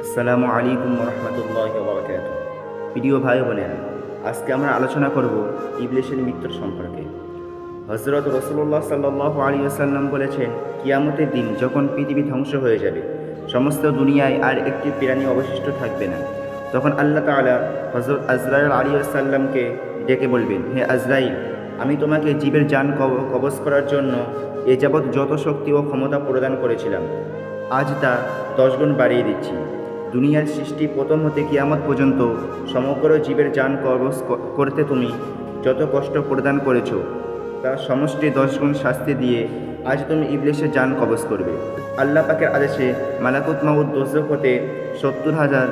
আসসালামু আলাইকুম রহমতুল্লাহ বরকাত প্রিয় ভাই বোনেরা, আজকে আমরা আলোচনা করব ইবলিশের মৃত্যুর সম্পর্কে। হজরত রসুল্লাহ সাল্লাহ আলী আসাল্লাম বলেছেন, কিয়ামতের দিন যখন পৃথিবী ধ্বংস হয়ে যাবে, সমস্ত দুনিয়ায় আর একটি প্রাণী অবশিষ্ট থাকবে না। তখন আল্লাহ তাআলা হজরত আজরাইল আলী আসাল্লামকে ডেকে বলবেন, হে আজরাইল, আমি তোমাকে জীবের যান কব- কবজ করার জন্য এ যাবৎ যত শক্তি ও ক্ষমতা প্রদান করেছিলাম, আজ তা দশগুণ বাড়িয়ে দিচ্ছি। দুনিয়ার সৃষ্টি প্রথম হতে কিয়ামত পর্যন্ত সমগ্র জীবের যান কবজ করতে তুমি যত কষ্ট প্রদান করেছ, তার সমষ্টি দশগুণ শাস্তি দিয়ে আজ তুমি ইবলিশের যান কবজ করবে। আল্লাহ পাকের আদেশে মালাকুত মাউদ দোজক হতে সত্তর হাজার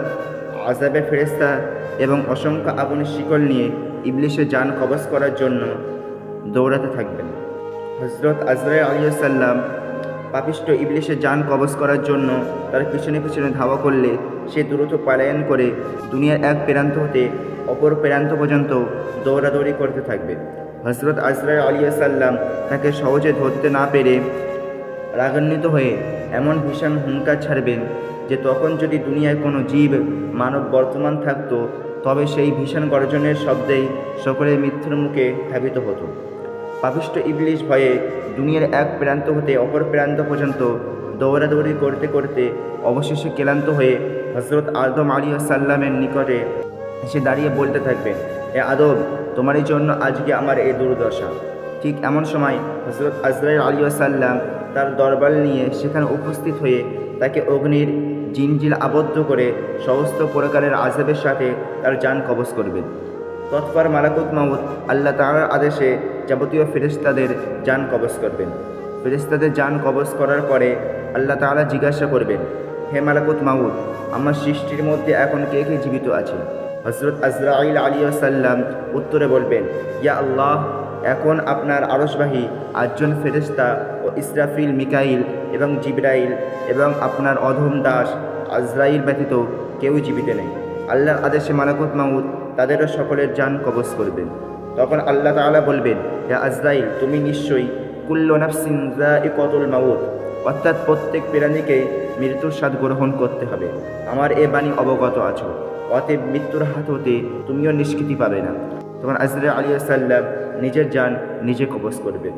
আজাবে ফেরেস্তা এবং অসংখ্য আগুনের শিকল নিয়ে ইবলিশের যান কবজ করার জন্য দৌড়াতে থাকবেন। হজরত আজরাই আলিয়াল্লাম পাপিষ্ট ইবলিশের যান কবজ করার জন্য তার পিছনে পিছনে ধাওয়া করলে সে দ্রুত পলায়ন করে দুনিয়ার এক প্রান্ত হতে অপর প্রান্ত পর্যন্ত দৌড়াদৌড়ি করতে থাকবে। হজরত আজরাই আলিয়াল্লাম তাকে সহজে ধরতে না পেরে রাগান্বিত হয়ে এমন ভীষণ হুঙ্কার ছাড়বেন যে তখন যদি দুনিয়ায় কোনো জীব মানব বর্তমান থাকত, তবে সেই ভীষণ গর্জনের শব্দেই সকলের মৃত্যুর মুখে ধাবিত হতো। পাপিষ্ট ইবলিশ ভয়ে দুনিয়ার এক প্রান্ত হতে অপর প্রান্ত পর্যন্ত দৌড়াদৌড়ি করতে করতে অবশেষে ক্লান্ত হয়ে হজরত আদম আলী সাল্লামের নিকটে এসে দাঁড়িয়ে বলতে থাকবে, এ আদব তোমারই জন্য আজকে আমার এই দুর্দশা। ঠিক এমন সময় হজরত আজরাইল আলী সাল্লাম তার দরবার নিয়ে সেখানে উপস্থিত হয়ে তাকে অগ্নির জিনজিল আবদ্ধ করে সমস্ত প্রকারের আজাবের সাথে তার যান কবজ করবেন। তৎপর মালাকুত মাউদ আল্লাহ তাআলার আদেশে যাবতীয় ফেরেশতাদের যান কবজ করবেন। ফেরেশতাদের যান কবজ করার পরে আল্লাহ তাআলা জিজ্ঞাসা করবেন, হে মালাকুত মাউদ আমার সৃষ্টির মধ্যে এখন কে কে জীবিত আছে? হজরত আজরাইল আলী সাল্লাম উত্তরে বলবেন, ইয়া আল্লাহ, এখন আপনার আরসবাহী আটজন ফেরেশতা ও ইসরাফিল মিকাইল এবং জিব্রাইল এবং আপনার অধম দাস আজরাইল ব্যতীত কেউই জীবিত নেই। আল্লাহর আদেশে মালাকুত মাউদ তাদেরও সকলের যান কবজ করবেন তখন আল্লাহ তাআলা বলবেন, হে আজরাইল, তুমি নিশ্চয়ই কুল্ল নাফসিন কতুল মাউত, অর্থাৎ প্রত্যেক প্রাণীকে মৃত্যুর স্বাদ গ্রহণ করতে হবে। আমার এ বাণী অবগত আছো। অতএব মৃত্যুর হাত হতে তুমিও নিষ্কৃতি পাবে না। তখন আজরা আলিয়া সাল্লাম নিজের যান নিজে কবজ করবেন।